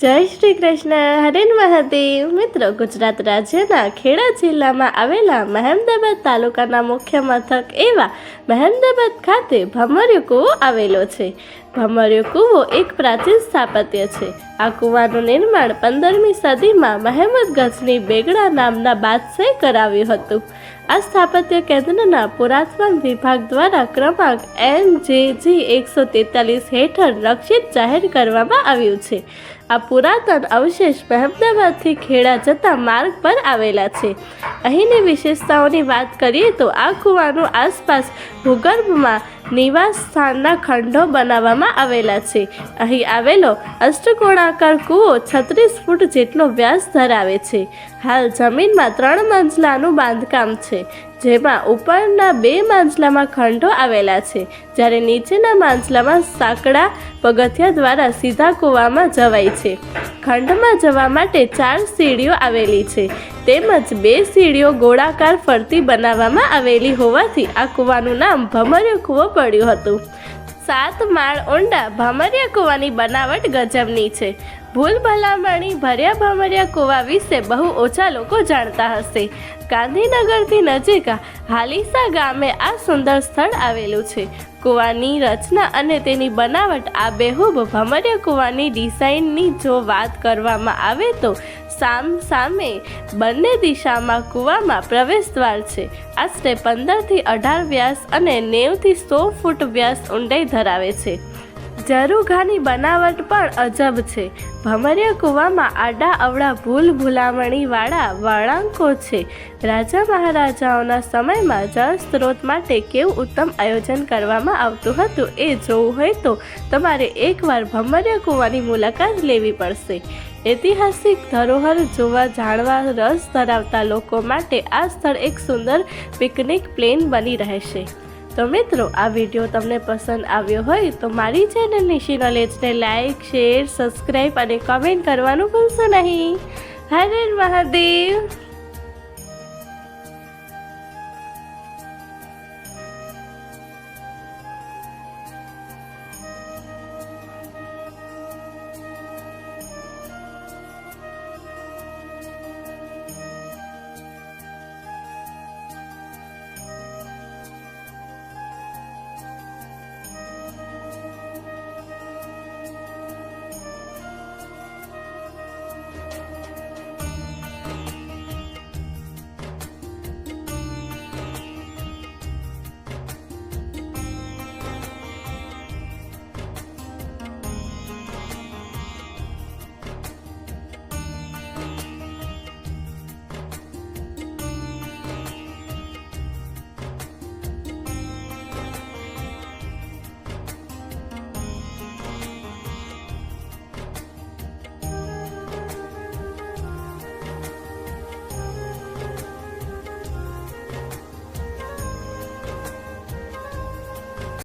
જય શ્રી કૃષ્ણ. હરેન મહાદેવ મિત્રો, ગુજરાત રાજ્યના ખેડા જિલ્લામાં આવેલા મહેમદાબાદ તાલુકાના મુખ્ય મથક એવા મહેમદાબાદ ખાતે ભમર્યો કૂવો આવેલો છે. ભમર્યો કૂવો એક પ્રાચીન સ્થાપત્ય છે. આ કૂવાનું નિર્માણ પંદરમી સદીમાં મહેમદ ગઝની બેગડા નામના બાદશાહે કરાવ્યું હતું. આ સ્થાપત્ય કેન્દ્રના પુરાતત્વ વિભાગ દ્વારા ક્રમાંક એન જે જી એકસો તેતાલીસ હેઠળ રક્ષિત જાહેર કરવામાં આવ્યું છે. આ પુરાતન અવશેષ મહેમદાબાદથી ખેડા જતા માર્ગ પર આવેલા છે. અહીંની વિશેષતાઓની વાત કરીએ તો આ કૂવાનું આસપાસ ભૂગર્ભમાં નિવાસ સ્થાનના ખંડો બનાવવામાં આવેલા છે. અહીં આવેલો અષ્ટકોણાકાર કૂવો છત્રીસ ફૂટ જેટલો વ્યાસ ધરાવે છે. હાલ જમીનમાં ત્રણ મંજલાનું બાંધકામ છે, જેમાં ઉપરના બે માંજલામાં ખંડો આવેલા છે. જ્યારે નીચેના માંજલામાં સાંકડા, પગથિયા દ્વારા સીધા કૂવામાં જવાય છે. ખંડમાં જવા માટે ચાર સીડીઓ આવેલી છે. તેમજ બે સીડીઓ ગોળાકાર ફરતી બનાવવામાં આવેલી હોવાથી આ કૂવાનું નામ ભમરિયો કૂવો પડ્યું હતું. સાત માળ ઊંડા ભમરિયા કૂવાની બનાવટ ગજબની છે. ભૂલ ભલામણી, ભર્યા ભમર્યા કૂવા વિશે બહુ ઓછા લોકો જાણતા હશે. ગાંધીનગરથી નજીક હાલીસા ગામે આ સુંદર સ્થળ આવેલું છે. કૂવાની રચના અને તેની બનાવટ આ બેહૂબ ભમર્યા કૂવાની ડિઝાઇનની જો વાત કરવામાં આવે તો સામ સામે બંને દિશામાં કૂવામાં પ્રવેશદ્વાર છે. આશરે પંદરથી અઢાર વ્યાસ અને નેવથી સો ફૂટ વ્યાસ ઊંડાઈ ધરાવે છે. ઝરુઘાની બનાવટ પણ અજબ છે. ભમરિયા કૂવામાં આડા અવળા ભૂલ ભૂલામણીવાળા વળાંકો છે. રાજા મહારાજાઓના સમયમાં જળ સ્ત્રોત માટે કેવું ઉત્તમ આયોજન કરવામાં આવતું હતું એ જોવું હોય તો તમારે એકવાર ભમરિયા કૂવાની મુલાકાત લેવી પડશે. ઐતિહાસિક ધરોહર જોવા જાણવા રસ ધરાવતા લોકો માટે આ સ્થળ એક સુંદર પિકનિક પ્લેન બની રહેશે. તો મિત્રો, આ વીડિયો તમને પસંદ આવ્યો હોય તો મારી ચેનલ નિશી નોલેજને લાઇક શેર સબસ્ક્રાઈબ અને કમેન્ટ કરવાનું ભૂલશો નહીં. હરે મહાદેવ.